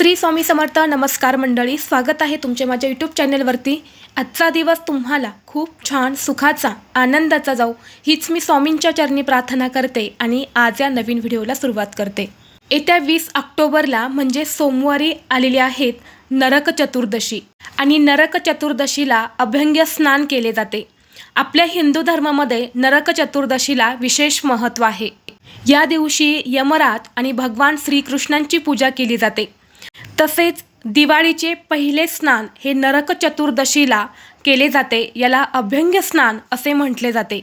श्री स्वामी समर्थ नमस्कार मंडळी स्वागत आहे तुमचे माझ्या यूट्यूब चॅनलवरती. आजचा दिवस तुम्हाला खूप छान सुखाचा आनंदाचा जाऊ हीच मी स्वामींच्या चरणी प्रार्थना करते आणि आज या नवीन व्हिडिओला सुरुवात करते. येत्या वीस ऑक्टोबरला म्हणजे सोमवारी आलेले आहेत नरक चतुर्दशी. आणि नरक चतुर्दशीला अभ्यंग्य स्नान केले जाते. आपल्या हिंदू धर्मामध्ये नरक चतुर्दशीला विशेष महत्त्व आहे. या दिवशी यमराज आणि भगवान श्रीकृष्णांची पूजा केली जाते. तसेच दिवाळीचे पहिले स्नान हे नरक चतुर्दशीला केले जाते याला अभ्यंग्य स्नान असे म्हटले जाते.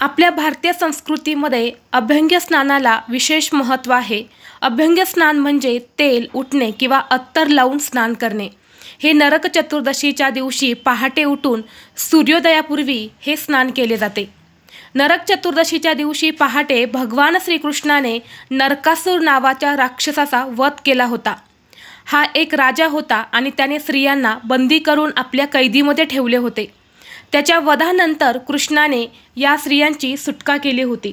आपल्या भारतीय संस्कृतीमध्ये अभ्यंग्य स्नानाला विशेष महत्त्व आहे. अभ्यंग्य स्नान म्हणजे तेल उठणे किंवा अत्तर लावून स्नान करणे. हे नरक चतुर्दशीच्या दिवशी पहाटे उठून सूर्योदयापूर्वी हे स्नान केले जाते. नरक चतुर्दशीच्या दिवशी पहाटे भगवान श्रीकृष्णाने नरकासूर नावाच्या राक्षसाचा वध केला होता. हा एक राजा होता आणि त्याने स्त्रियांना बंदी करून आपल्या कैदीमध्ये ठेवले होते. त्याच्या वधानंतर कृष्णाने या स्त्रियांची सुटका केली होती.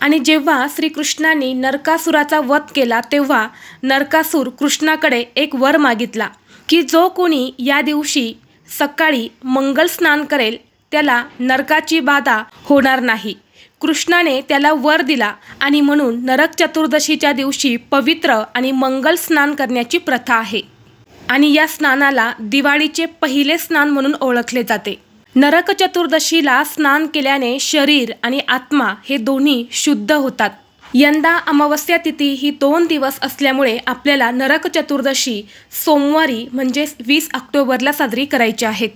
आणि जेव्हा श्रीकृष्णाने नरकासुराचा वध केला तेव्हा नरकासूर कृष्णाकडे एक वर मागितला की जो कोणी या दिवशी सकाळी मंगल स्नान करेल त्याला नरकाची बाधा होणार नाही. कृष्णाने त्याला वर दिला आणि म्हणून नरक चतुर्दशीच्या दिवशी पवित्र आणि मंगल स्नान करण्याची प्रथा आहे. आणि या स्नानाला दिवाळीचे पहिले स्नान म्हणून ओळखले जाते. नरक चतुर्दशीला स्नान केल्याने शरीर आणि आत्मा हे दोन्ही शुद्ध होतात. यंदा अमावस्या तिथी ही दोन दिवस असल्यामुळे आपल्याला नरक चतुर्दशी सोमवारी म्हणजेच वीस ऑक्टोबरला साजरी करायची आहेत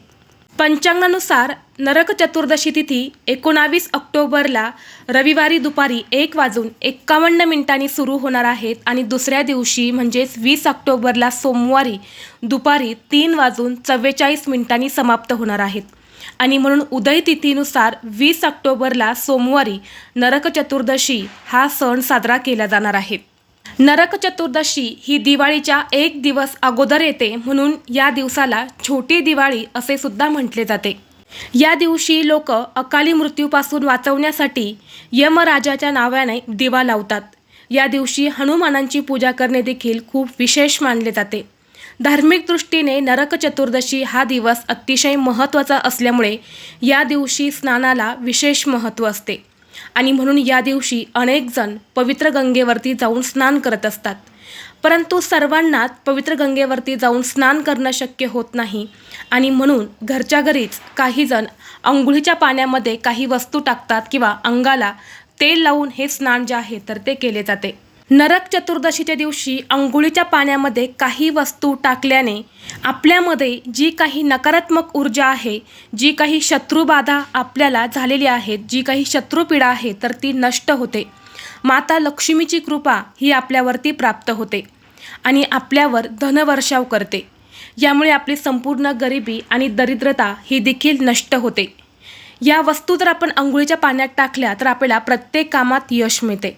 पंचांगानुसार नरक चतुर्दशी तिथी एकोणावीस ऑक्टोबरला रविवारी दुपारी एक वाजून एक्कावन्न मिनिटांनी सुरू होणार आहेत आणि दुसऱ्या दिवशी म्हणजेच वीस ऑक्टोबरला सोमवारी दुपारी तीन वाजून चव्वेचाळीस मिनिटांनी समाप्त होणार आहेत. आणि म्हणून उदय तिथीनुसार वीस ऑक्टोबरला सोमवारी नरक चतुर्दशी हा सण साजरा केला जाणार आहे. नरक चतुर्दशी ही दिवाळीच्या एक दिवस अगोदर येते म्हणून या दिवसाला छोटी दिवाळी असे सुद्धा म्हटले जाते. या दिवशी लोक अकाली मृत्यूपासून वाचवण्यासाठी यमराजाच्या नावाने दिवा लावतात. या दिवशी हनुमानांची पूजा करणे देखील खूप विशेष मानले जाते. धार्मिक दृष्टीने नरक चतुर्दशी हा दिवस अतिशय महत्त्वाचा असल्यामुळे या दिवशी स्नानाला विशेष महत्त्व असते. आणि म्हणून या दिवशी अनेक जण पवित्र गंगेवरती जाऊन स्नान करत असतात. परंतु सर्वांनाच पवित्र गंगेवरती जाऊन स्नान करणं शक्य होत नाही. आणि म्हणून घरच्या घरीच काही जण अंघोळीच्या पाण्यामध्ये काही वस्तू टाकतात किंवा अंगाला तेल लावून हे स्नान जे आहे तर ते केले जाते. नरक चतुर्दशीच्या दिवशी अंघोळीच्या पाण्यामध्ये काही वस्तू टाकल्याने आपल्यामध्ये जी काही नकारात्मक ऊर्जा आहे जी काही शत्रुबाधा आपल्याला झालेली आहे जी काही शत्रुपीडा आहे तर ती नष्ट होते. माता लक्ष्मीची कृपा ही आपल्यावरती प्राप्त होते आणि आपल्यावर धनवर्षाव करते. यामुळे आपली संपूर्ण गरिबी आणि दरिद्रता ही देखील नष्ट होते. या वस्तू जर आपण अंघोळीच्या पाण्यात टाकल्या तर आपल्याला प्रत्येक कामात यश मिळते.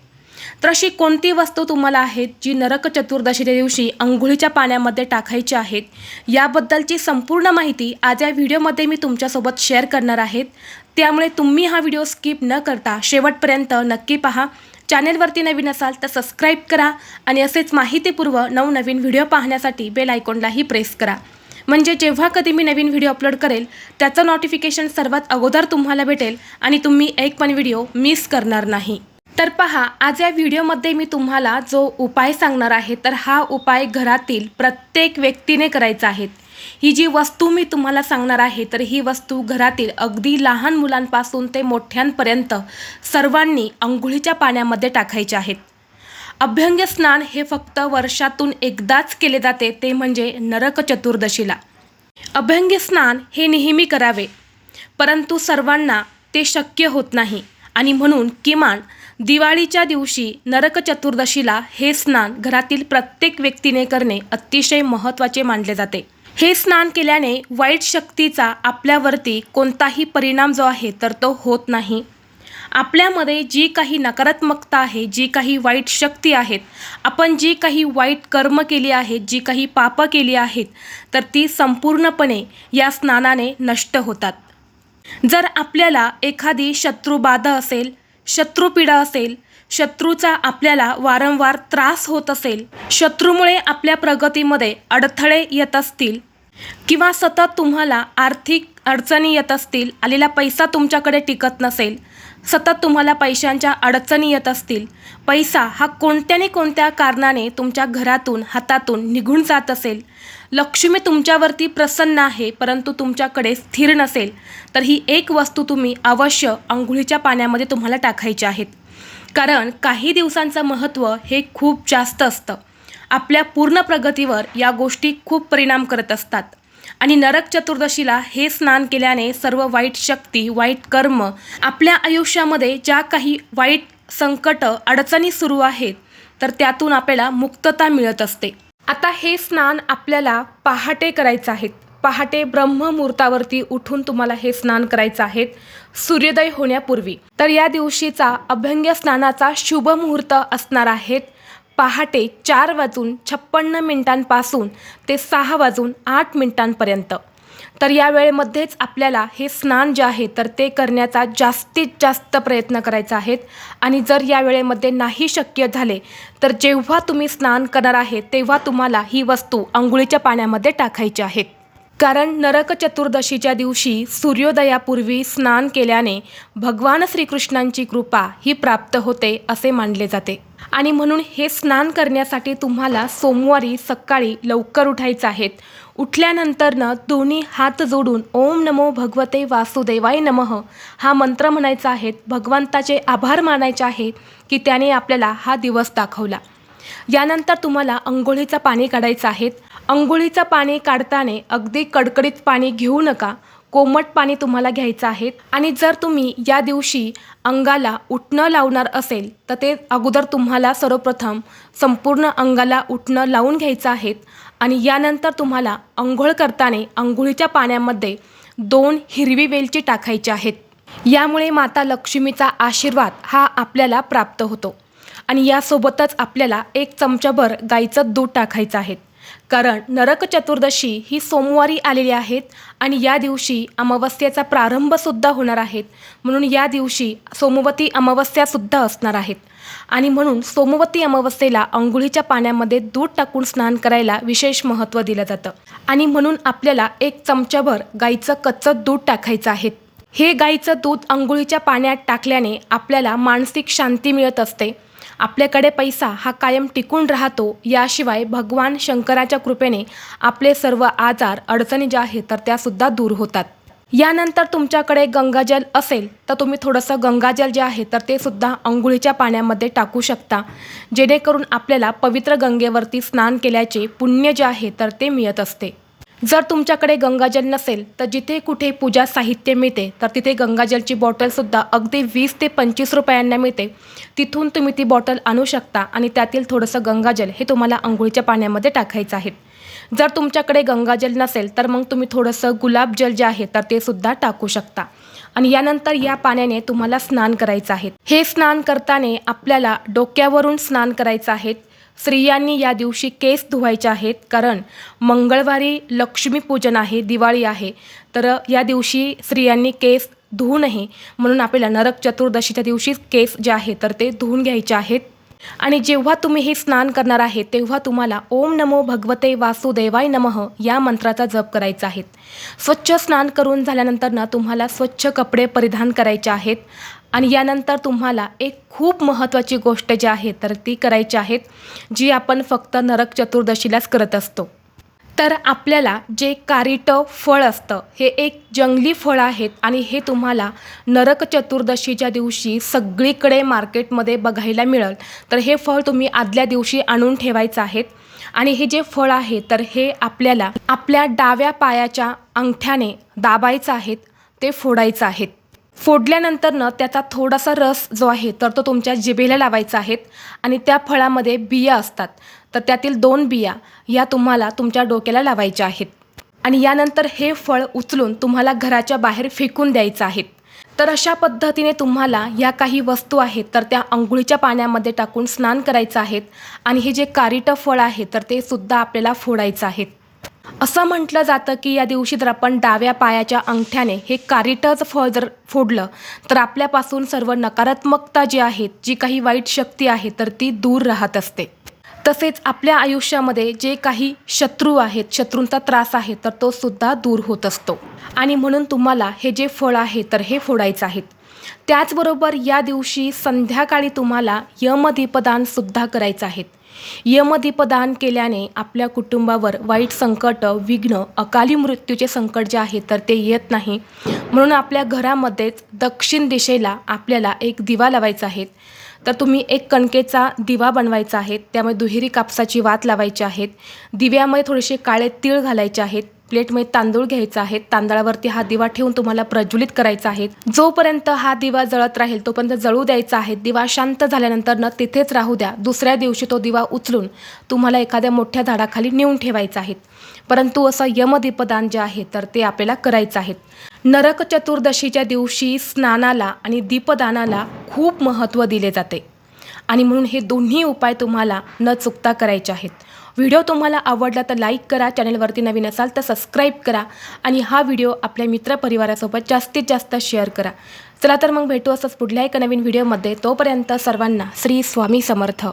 तर अशी कोणती वस्तू तुम्हाला आहेत जी नरक चतुर्दशीच्या दिवशी अंघोळीच्या पाण्यामध्ये टाकायची आहेत? याबद्दलची संपूर्ण माहिती आज या व्हिडिओमध्ये मी तुमच्यासोबत शेअर करणार आहेत. त्यामुळे तुम्ही हा व्हिडिओ स्किप न करता शेवटपर्यंत नक्की पहा. चॅनेलवरती नवीन असाल तर सबस्क्राईब करा आणि असेच माहितीपूर्व नवनवीन व्हिडिओ पाहण्यासाठी बेल आयकॉनलाही प्रेस करा. म्हणजे जेव्हा कधी मी नवीन व्हिडिओ अपलोड करेल त्याचं नोटिफिकेशन सर्वात अगोदर तुम्हाला भेटेल आणि तुम्ही एक पण व्हिडिओ मिस करणार नाही. तर पहा आज या व्हिडिओमध्ये मी तुम्हाला जो उपाय सांगणार आहे तर हा उपाय घरातील प्रत्येक व्यक्तीने करायचा आहे. ही जी वस्तू मी तुम्हाला सांगणार आहे तर ही वस्तू घरातील अगदी लहान मुलांपासून ते मोठ्यांपर्यंत सर्वांनी अंघोळीच्या पाण्यामध्ये टाकायचे आहेत. अभ्यंग स्नान हे फक्त वर्षातून एकदाच केले जाते ते म्हणजे नरक चतुर्दशीला. अभ्यंग स्नान हे नेहमी करावे परंतु सर्वांना ते शक्य होत नाही. आणि म्हणून किमान दिवाळीच्या दिवशी नरक चतुर्दशीला हे स्नान घरातील प्रत्येक व्यक्तीने करणे अतिशय महत्त्वाचे मानले जाते. हे स्नान केल्याने वाईट शक्तीचा आपल्यावरती कोणताही परिणाम जो आहे तर तो होत नाही. आपल्यामध्ये जी काही नकारात्मकता आहे जी काही वाईट शक्ती आहेत आपण जी काही वाईट कर्म केली आहेत जी काही पापं केली आहेत तर ती संपूर्णपणे या स्नानाने नष्ट होतात. जर आपल्याला एखादी शत्रुबाधा असेल शत्रुपीडा असेल शत्रूचा आपल्याला वारंवार त्रास होत असेल शत्रूमुळे आपल्या प्रगतीमध्ये अडथळे येत असतील किंवा सतत तुम्हाला आर्थिक अडचणी येत असतील आलेला पैसा तुमच्याकडे टिकत नसेल सतत तुम्हाला पैशांच्या अडचणी येत असतील पैसा हा कोणत्याने कोणत्या कारणाने तुमच्या घरातून हातातून निघून जात असेल लक्ष्मी तुमच्यावरती प्रसन्न आहे परंतु तुमच्याकडे स्थिर नसेल तर ही एक वस्तू तुम्ही अवश्य अंघोळीच्या पाण्यामध्ये तुम्हाला टाकायची आहेत. कारण काही दिवसांचं महत्त्व हे खूप जास्त असतं. आपल्या पूर्ण प्रगतीवर या गोष्टी खूप परिणाम करत असतात. आणि नरक चतुर्दशीला हे स्नान केल्याने सर्व वाईट शक्ती वाईट कर्म आपल्या आयुष्यामध्ये ज्या काही वाईट संकट अडचणी सुरू आहेत तर त्यातून आपल्याला मुक्तता मिळत असते. आता हे स्नान आपल्याला पहाटे करायचं आहे. पहाटे ब्रह्ममुहूर्तावरती उठून तुम्हाला हे स्नान करायचं आहे. सूर्योदय होण्यापूर्वी. तर या दिवशीचा अभ्यंग्य स्नानाचा शुभ मुहूर्त असणार आहेत. पहाटे चार वाजून छप्पन्न मिनिटांपासून ते सहा वाजून आठ मिनिटांपर्यंत. तर या वेळेमध्येच आपल्याला हे स्नान जे आहे तर ते करण्याचा जास्तीत जास्त प्रयत्न करायचा आहेत आणि जर या वेळेमध्ये नाही शक्य झाले तर जेव्हा तुम्ही स्नान करणार आहे तेव्हा तुम्हाला ही वस्तू आंघोळीच्या पाण्यामध्ये टाकायची आहेत कारण नरक चतुर्दशीच्या दिवशी सूर्योदयापूर्वी स्नान केल्याने भगवान श्रीकृष्णांची कृपा ही प्राप्त होते असे मानले जाते. आणि म्हणून हे स्नान करण्यासाठी तुम्हाला सोमवारी सकाळी लवकर उठायचं आहेत उठल्यानंतरनं दोन्ही हात जोडून ओम नमो भगवते वासुदेवाय नमः हा मंत्र म्हणायचा आहे. भगवंताचे आभार मानायचे आहे की त्याने आपल्याला हा दिवस दाखवला. यानंतर तुम्हाला अंघोळीचं पाणी काढायचं आहे. अंघोळीचं पाणी काढताना अगदी कडकडीत पाणी घेऊ नका. कोमट पाणी तुम्हाला घ्यायचं आहे आणि जर तुम्ही या दिवशी अंगाला उठणं लावणार असेल तर ते अगोदर तुम्हाला सर्वप्रथम संपूर्ण अंगाला उठणं लावून घ्यायचं आहे आणि यानंतर तुम्हाला अंघोळ करताना अंघोळीच्या पाण्यामध्ये दोन हिरवी वेलची टाकायची आहेत. यामुळे माता लक्ष्मीचा आशीर्वाद हा आपल्याला प्राप्त होतो आणि यासोबतच आपल्याला एक चमचाभर गाईचं दूध टाकायचं आहे. कारण नरक चतुर्दशी ही सोमवारी आलेली आहेत आणि या दिवशी अमावस्येचा प्रारंभसुद्धा होणार आहेत. म्हणून या दिवशी सोमवती अमावस्यासुद्धा असणार आहेत. आणि म्हणून सोमवती अमावस्येला अंघोळीच्या पाण्यामध्ये दूध टाकून स्नान करायला विशेष महत्त्व दिलं जातं. आणि म्हणून आपल्याला एक चमचाभर गाईचं कच्चं दूध टाकायचं आहे. हे गाईचं दूध अंघोळीच्या पाण्यात टाकल्याने आपल्याला मानसिक शांती मिळत असते. आपल्याकडे पैसा हा कायम टिकून राहतो याशिवाय भगवान शंकराच्या कृपेने आपले सर्व आजार अडचणी ज्या आहेत तर त्यासुद्धा दूर होतात. यानंतर तुमच्याकडे गंगाजल असेल तर तुम्ही थोडंसं गंगाजल जे आहे तर ते सुद्धा अंघोळीच्या पाण्यामध्ये टाकू शकता. जेणेकरून आपल्याला पवित्र गंगेवरती स्नान केल्याचे पुण्य जे आहे तर ते मिळत असते. जर तुमच्याकडे गंगाजल नसेल तर जिथे कुठे पूजा साहित्य मिळते तर तिथे गंगाजलची बॉटलसुद्धा अगदी वीस ते पंचवीस रुपयांना मिळते. तिथून तुम्ही ती बॉटल आणू शकता आणि त्यातील थोडंसं गंगाजल हे तुम्हाला आंघोळीच्या पाण्यामध्ये टाकायचं आहे. जर तुमच्याकडे गंगाजल नसेल तर मग तुम्ही थोडंसं गुलाबजल जे आहे तर ते सुद्धा टाकू शकता. आणि यानंतर या पाण्याने तुम्हाला स्नान करायचं आहे. हे स्नान करताना आपल्याला डोक्यावरून स्नान करायचं आहे. स्त्रियांनी या दिवशी केस धुवायचे आहेत कारण मंगळवारी लक्ष्मीपूजन आहे दिवाळी आहे. तर या दिवशी स्त्रियांनी केस धुवू नये म्हणून आपल्याला नरक चतुर्दशीच्या दिवशी केस जे आहे तर ते धुवून घ्यायचे आहेत. आणि जेव्हा तुम्ही हे स्नान करणार आहे तेव्हा तुम्हाला ओम नमो भगवते वासुदेवाय नमः या मंत्राचा जप करायचा आहे. स्वच्छ स्नान करून झाल्यानंतर ना तुम्हाला स्वच्छ कपडे परिधान करायचे आहेत. आणि यानंतर तुम्हाला एक खूप महत्त्वाची गोष्ट जी आहे तर ती करायची आहेत जी आपण फक्त नरक चतुर्दशीलाच करत असतो. तर आपल्याला जे कारिटं फळ असतं हे एक जंगली फळ आहेत आणि हे तुम्हाला नरक चतुर्दशीच्या दिवशी सगळीकडे मार्केटमध्ये बघायला मिळेल. तर हे फळ तुम्ही आदल्या दिवशी आणून ठेवायचं आहेत. आणि हे जे फळ आहे तर हे आपल्याला आपल्या डाव्या पायाच्या अंगठ्याने दाबायचं आहेत ते फोडायचं आहेत. फोडल्यानंतरनं त्याचा थोडासा रस जो आहे तर तो तुमच्या जिभेला लावायचा आहेत आणि त्या फळामध्ये बिया असतात. तर त्यातील दोन बिया या तुम्हाला तुमच्या डोक्याला लावायच्या आहेत. आणि यानंतर हे फळ उचलून तुम्हाला घराच्या बाहेर फेकून द्यायचं आहेत तर अशा पद्धतीने तुम्हाला या काही वस्तू आहेत तर त्या अंघोळीच्या पाण्यामध्ये टाकून स्नान करायचं आहेत. आणि हे जे कारिटं फळ आहे तर ते सुद्धा आपल्याला फोडायचं आहेत असं म्हटलं जातं की या दिवशी जर आपण डाव्या पायाच्या अंगठ्याने हे कारिटच फळ जर फोडलं तर आपल्यापासून सर्व नकारात्मकता जी आहे जी काही वाईट शक्ती आहे तर ती दूर राहत असते. तसेच आपल्या आयुष्यामध्ये जे काही शत्रू आहेत शत्रूंचा त्रास आहे तर तो सुद्धा दूर होत असतो. आणि म्हणून तुम्हाला हे जे फळ आहे तर हे फोडायचं आहेत त्याचबरोबर या दिवशी संध्याकाळी तुम्हाला यमधिपदान सुद्धा करायचं आहेत यमधिपदान केल्याने आपल्या कुटुंबावर वाईट संकट विघ्न अकाली मृत्यूचे संकट जे आहे तर ते येत नाही. म्हणून आपल्या घरामध्येच दक्षिण दिशेला आपल्याला एक दिवा लावायचा आहे. तर तुम्ही एक कणकेचा दिवा बनवायचा आहे त्यामध्ये दुहेरी कापसाची वात लावायची आहेत दिव्यामध्ये थोडेसे काळे तीळ घालायचे आहेत प्लेटमध्ये तांदूळ घ्यायचा आहे तांदळावरती हा दिवा ठेवून तुम्हाला प्रज्वलित करायचा आहे. जोपर्यंत हा दिवा जळत राहील तोपर्यंत जळू द्यायचा आहे. दिवा शांत झाल्यानंतर न तिथेच राहू द्या. दुसऱ्या दिवशी तो दिवा उचलून तुम्हाला एखाद्या मोठ्या झाडाखाली नेऊन ठेवायचा आहे. परंतु असं यमदीपदान जे आहे तर ते आपल्याला करायचं आहे. नरक चतुर्दशीच्या दिवशी स्नानाला आणि दीपदानाला खूप महत्त्व दिले जाते. आणि म्हणून हे दोन्ही उपाय तुम्हाला न चुकता करायचे आहेत. व्हिडिओ तुम्हाला आवडला तर लाईक करा चॅनलवरती नवीन असाल तर सबस्क्राईब करा आणि हा व्हिडिओ आपल्या मित्रपरिवारासोबत जास्तीत जास्त शेअर करा. चला तर मग भेटू असंच पुढल्या एका नवीन व्हिडिओमध्ये. तोपर्यंत सर्वांना श्री स्वामी समर्थ.